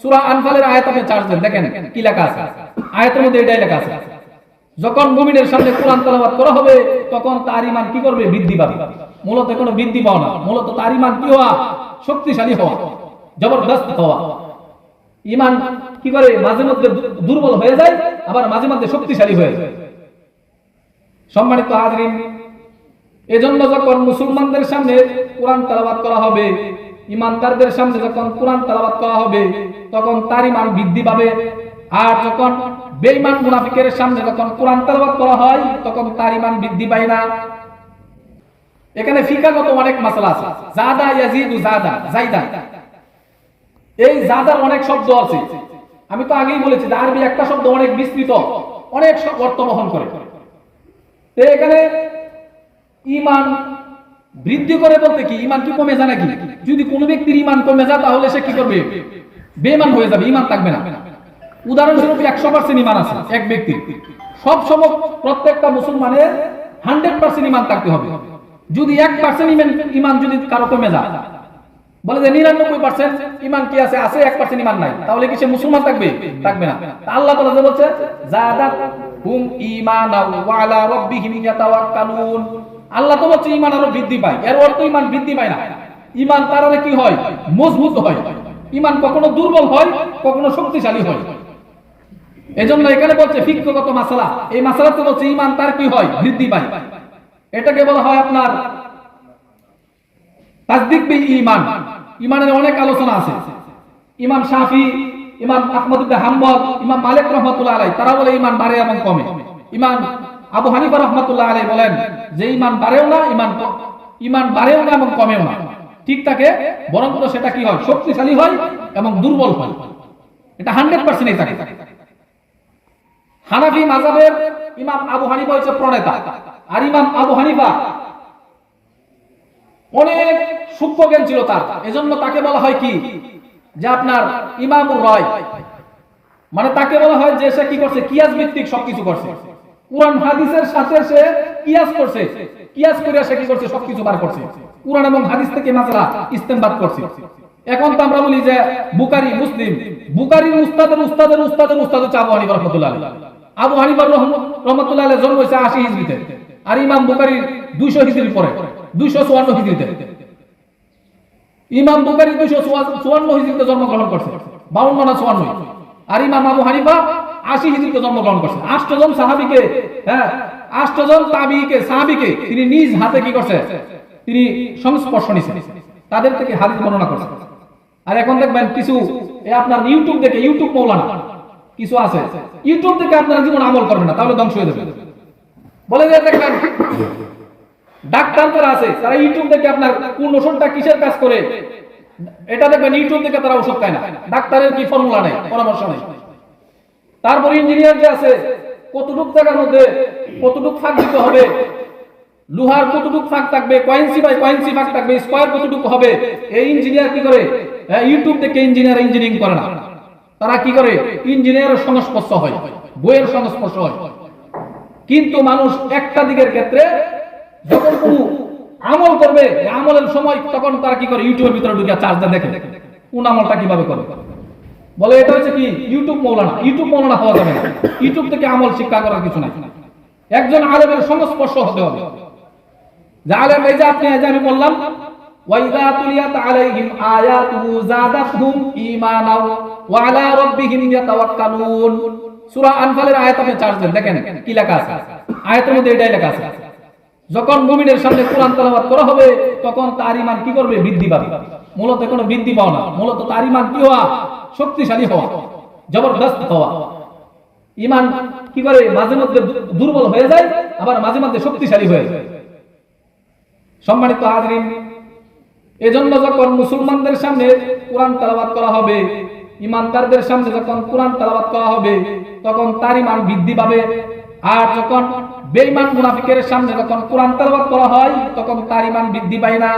সূরা আনফালের আয়াত আপনি দেখেন কি লেখা আছে? আয়াতের মধ্যে এটাই লেখা আছে। যখন মুমিনের সামনে কোরআন করা হবে, তখন তার ইমান কি করবে? বৃদ্ধি পাবে। মূলত কোনো বৃদ্ধি না। মূলত তার ইমান কি হওয়া? শক্তিশালী হওয়া, জবরদস্ত হওয়া। ইমান কি করে? মাঝে মধ্যে দুর্বল হয়ে যায়, আবার মাঝে মধ্যে শক্তিশালী হয়ে যায়। সম্মানিত হাজরিন, এজন্য যখন মুসলমানদের সামনে কোরআন তেলাওয়াত করা হবে ইমানদারদের সামনে যখন কোরআন তেলাওয়াত করা হবে, তখন তার ইমান বৃদ্ধি পাবে। আর যখন বেঈমান মুনাফিকের সামনে যখন কোরআন তেলাওয়াত করা হয়, তখন তার ইমান বৃদ্ধি পায় না। এখানে ফিকাগত অনেক আছে। জাদা, ইয়াজিদু, জাদা, জাইদা। এই জাদার অনেক শব্দ আছে। আমি তো আগেই বলেছি যে আরবি একটা শব্দ অনেক বিস্তৃত, অনেক অর্থ বহন করে। এখানে ইমান বৃদ্ধি করে বলতে কি ইমান কি কমে যায় নাকি? যদি কোনো ব্যক্তির ইমান কমে যায়, তাহলে সে কি করবে? বেমান হয়ে যাবে ইমান থাকবে না। উদাহরণস্বরূপ একশো পার্সেন্ট ইমান আছে, এক ব্যক্তির। সব সময় প্রত্যেকটা মুসলমানের হান্ড্রেড পার্সেন্ট ইমান থাকতে হবে। যদি এক পার্সেন্ট ইমান ইমান যদি কারও কমে যায়, বলে যে নিরানব্বই পার্সেন্ট ইমান কি আছে? আছে, এক পার্সেন্ট ইমান নাই। তাহলে কি সে মুসলমান থাকবে? থাকবে না। আল্লাহ তাআলা যে বলছে জাদাত হুম ঈমানা ওয়া আলা রাব্বিহিম ইয়াতাওয়াক্কালুন। আল্লাহ তো বলছে, ইমান আরও বৃদ্ধি পায়। এর অর্থ ইমান বৃদ্ধি পায় না। ইমান তার কি হয়? মজবুত হয়। ইমান কখনো দুর্বল হয়, কখনো শক্তিশালী হয়। এখানে বলছে ফিকগত মাসালা। এই বলছে, ইমান তার কি হয়? বৃদ্ধি পায়। এটাকে বলা হয় আপনার ঈমান ঈমানের অনেক আলোচনা আছে। ইমাম শাফি, ইমাম আহমদ হাম্বল, ইমাম মালিক রাহমাতুল্লাহ আলাইহি, তারা বলে ঈমান বাড়ে এবং কমে। ইমাম আবু হানিফা রাহমাতুল্লাহ আলাইহি বলেন যে ঈমান বাড়েও না, ঈমান ক- ঈমান বাড়েও না এবং কমেও না। ঠিক থাকে বরং সেটা কি হয়? শক্তিশালী হয় এবং দুর্বল হয়। এটা 100% এই থাকে হানাফি মাযহাবের ইমাম আবু হানিফা হচ্ছে প্রণেতা। আর ইমাম আবু হানিফা অনেক সূক্ষ্ম জ্ঞান ছিল তার। এজন্য তাকে বলা হয় কি? যে আপনার ইমামুর রয়। মানে তাকে বলা হয় যে সে কি করছে? কিয়াস ভিত্তিক সবকিছু করছে। কোরআন, হাদিসের সাথে সে কিয়াস করছে। কিয়াস করে সে কি করছে? সবকিছু বার করছে। কোরআন এবং হাদিস থেকে মাসলা ইস্তেমবাদ করছে। এখন তো আমরা বলি যে বুকারি মুসলিম। বুকারির উস্তাদের উস্তাদের উস্তাদের উস্তাদ হচ্ছে আবু হানিফা রহমতুল্লাহ আবু হানিফা রহমতুল্লাহ জন্ম হয়েছে আশি হিজরিতে আর ইমাম বুকারির দুইশো হিজরির পরে, দুইশো চুয়ান্ন হিজরিতে ইমাম বুকারি দুইশো চুয়ান্ন হিজরিতে জন্মগ্রহণ করছে। বাউন্ন না চুয়ান্ন আর ইমাম আবু হানিফা আশি হিজরিতে জন্মগ্রহণ করছে। আষ্টজন সাহাবিকে হ্যাঁ আষ্টজন তাবিকে সাহাবিকে তিনি নিজ হাতে কি করছে? তিনি সংস্পর্শ নিছেন তাদের থেকে হাদিস বর্ণনা করছে। আর এখন দেখবেন কিছু আপনার ইউটিউব দেখে, ইউটিউব মৌলানা, কিছু আছে। ইউটিউব দেখে আপনারা জীবন আমল করবেন না, তাহলে ধ্বংস হয়ে যাবে। বলে যে দেখবেন, ডাক্তার যারা আছে, তারা ইউটিউব থেকে আপনার কোন ওষুধটা কিসের কাজ করে? এটা দেখবেন ইউটিউব থেকে তারা ওষুধ খায় না। ডাক্তারের কি ফর্মুলা নেই, পরামর্শ নেই। তারপর ইঞ্জিনিয়ার যে আছে, কতটুক জায়গার মধ্যে কতটুক ফাঁক দিতে হবে? লোহার কতটুক ফাঁক থাকবে? কয়েন্সি বাই কয়েন্সি ফাঁক থাকবে? স্কোয়ার কতটুকু হবে? এই ইঞ্জিনিয়ার কি করে? ইউটিউব থেকে ইঞ্জিনিয়ার ইঞ্জিনিয়ারিং করে না। তারা কি করে? ইঞ্জিনিয়ারের সংস্পর্শ হয়, বইয়ের সংস্পর্শ হয়। কিন্তু মানুষ একটা দিকের ক্ষেত্রে যখন কোনো আমল করবে, আমলের সময় তখন তারা কি করে? ইউটিউবের ভিতরে ঢুকে চার্জ দেয়। দেখে কোন আমলটা কীভাবে করে? বলে এটা হচ্ছে কি? ইউটিউব মৌলানা। ইউটিউব মৌলানা হওয়া যাবে না। ইউটিউব থেকে আমল শিক্ষা করার কিছু নাই। একজন আলেমের সংস্পর্শ হতে হবে। আলেম, এই যে আপনি আমি বললাম ঈমানা সূরা আনফালের আয়াত আপনি দেখেন কি লেখা আছে। আয়াতের মধ্যে এটাই লেখা আছে। যখন মুমিনের সামনে কোরআন তেলাওয়াত করা হবে, তখন তার ইমান কি করবে? বৃদ্ধি পাবে। মূলত কোনো বৃদ্ধি পাওয়া না। মূলত তার ইমান কি হওয়া? শক্তিশালী হওয়া, জবরদস্ত হওয়া। ইমান কি করে মাঝে মধ্যে দুর্বল হয়ে যায়, আবার মাঝে মধ্যে শক্তিশালী হয়ে যায়। সম্মানিত হাজরিন, এজন্য যখন মুসলমানদের সামনে কোরআন তেলাওয়াত করা হবে, ইমানদারদের সামনে যখন কোরআন তেলাওয়াত করা হবে, তখন তার ইমান বৃদ্ধি পাবে। আর যখন বেঈমান মুনাফিকের সামনে যখন কোরআন তেলাওয়াত করা হয়, তখন তার ইমান বৃদ্ধি পায় না।